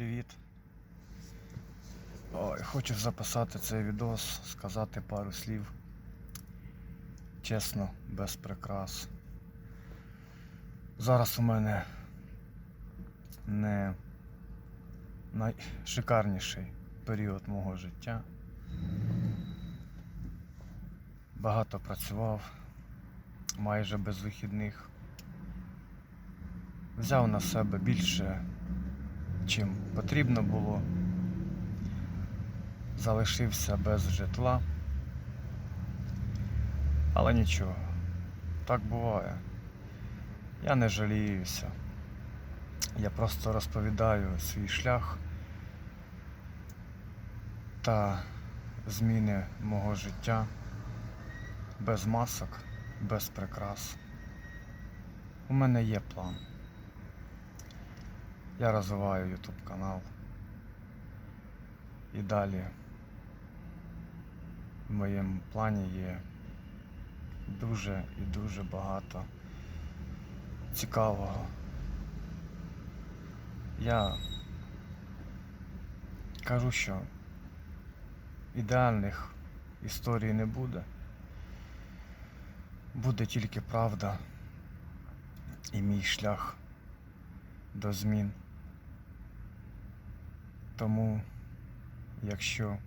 привіт. Ой, хочу записати цей відос, сказати пару слів. Чесно, без прикрас. Зараз у мене не найшикарніший період мого життя. Багато працював, майже без вихідних. Взяв на себе більше, чим потрібно було. Залишився без житла. Але нічого, так буває. Я не жаліюся. Я просто розповідаю свій шлях та зміни мого життя без масок, без прикрас. У мене є план. Я розвиваю YouTube канал. І далі в моєму плані є дуже і дуже багато цікавого. Я кажу, що ідеальних історій не буде. Буде тільки правда і мій шлях до змін. Тому, якщо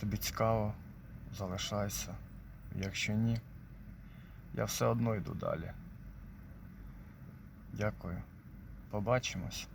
тобі цікаво, залишайся. Якщо ні, я все одно йду далі. Дякую. Побачимось.